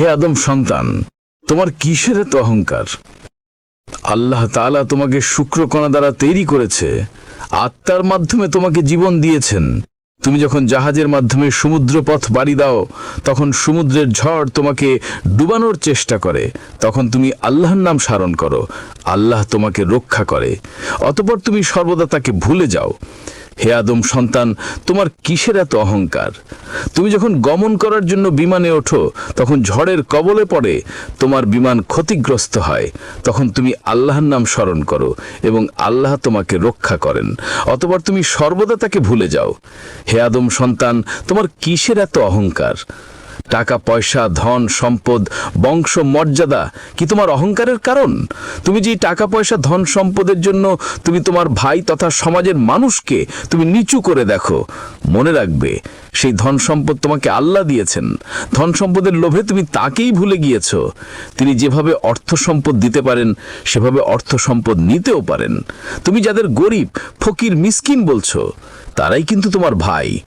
হে আদম সন্তান, তোমার কিসের এত অহংকার? আল্লাহ তাআলা তোমাকে শুক্রকণা দ্বারা তৈরি করেছে, আত্মার মাধ্যমে তোমাকে জীবন দিয়েছেন। তুমি যখন জাহাজের মাধ্যমে সমুদ্র পথ বাড়ি দাও, তখন সমুদ্রের ঝড় তোমাকে ডুবানোর চেষ্টা করে, তখন তুমি আল্লাহর নাম স্মরণ করো, আল্লাহ তোমাকে রক্ষা করে। অতপর তুমি সর্বদা তাকে ভুলে যাও। হে আদম সন্তান, তোমার কিসের এত অহংকার? তুমি যখন গমন করার জন্য বিমানে ওঠো, তখন ঝড়ের কবলে পড়ে তোমার বিমান ক্ষতিগ্রস্ত হয়। তখন তুমি আল্লাহর নাম স্মরণ করো এবং আল্লাহ তোমাকে রক্ষা করেন। অতবার তুমি সর্বদা তাকে ভুলে যাও। হে আদম সন্তান, তোমার কিসের এত অহংকার? টাকা, পয়সা, ধন, সম্পদ, বংশ, মর্যাদা কি তোমার অহংকারের কারণ? তুমি যে টাকা, পয়সা, ধন, সম্পদের জন্য তুমি তোমার ভাই তথা সমাজের মানুষকে তুমি নিচু করে দেখো। মনে রাখবে সেই ধন সম্পদ তোমাকে আল্লাহ দিয়েছেন। ধন সম্পদের লোভে তুমি তাকেই ভুলে গিয়েছ। তিনি যেভাবে অর্থ সম্পদ দিতে পারেন, সেভাবে অর্থ সম্পদ নিতেও পারেন। তুমি যাদের গরিব, ফকির, মিসকিন বলছো, তারাই কিন্তু তোমার ভাই।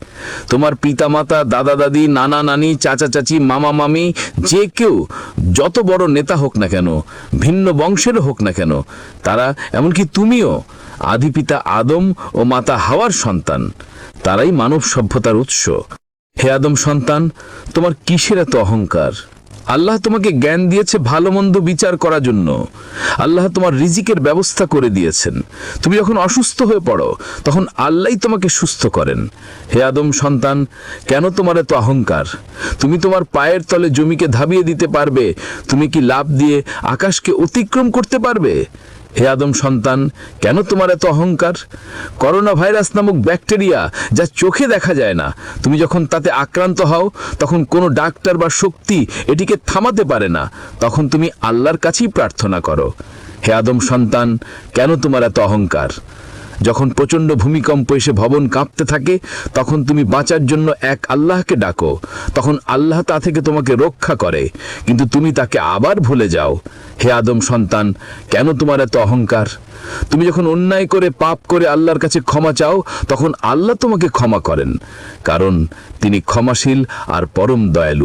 তোমার পিতামাতা দাদা দাদি নানা নানি, চাচা চাচি, মামা মামি, যে কেউ, যত বড় নেতা হোক না কেন, ভিন্ন বংশের হোক না কেন, তারা এমনকি তুমিও, আদি পিতা আদম ও মাতা হাওয়ার সন্তান। তারাই মানব সভ্যতার উৎস। হে আদম সন্তান, তোমার কিসের এত অহংকার? আল্লাহ তোমাকে জ্ঞান দিয়েছে ভালো মন্দ বিচার করার জন্য। আল্লাহ তোমার রিজিকের ব্যবস্থা করে দিয়েছেন। তুমি যখন অসুস্থ হয়ে পড়ো, তখন আল্লাহই তোমাকে সুস্থ করেন। হে আদম সন্তান, কেন তোমার এত অহংকার? তুমি তোমার পায়ের তলে জমিকে ধাবিয়ে দিতে পারবে। তুমি কি লাভ দিয়ে আকাশকে অতিক্রম করতে পারবে? হে আদম সন্তান, কেন তোমার এত অহংকার? করোনা ভাইরাস নামক ব্যাকটেরিয়া যা চোখে দেখা যায় না। তুমি যখন তাতে আক্রান্ত হও, তখন কোনো ডাক্তার বা শক্তি এটিকে থামাতে পারে না। তখন তুমি আল্লাহর কাছেই প্রার্থনা করো। হে আদম সন্তান, কেন তোমার এত অহংকার? যখন প্রচণ্ড ভূমিকম্প এসে ভবন কাঁপতে থাকে, তখন তুমি বাঁচার জন্য এক আল্লাহকে ডাকো। তখন আল্লাহ তা থেকে তোমাকে রক্ষা করে। কিন্তু তুমি তাকে আবার ভুলে যাও। হে আদম সন্তান, কেন তোমার এত অহংকার? তুমি যখন অন্যায় করে পাপ করে আল্লাহর কাছে ক্ষমা চাও, তখন আল্লাহ তোমাকে ক্ষমা করেন। কারণ তিনি ক্ষমাশীল আর পরম দয়ালু।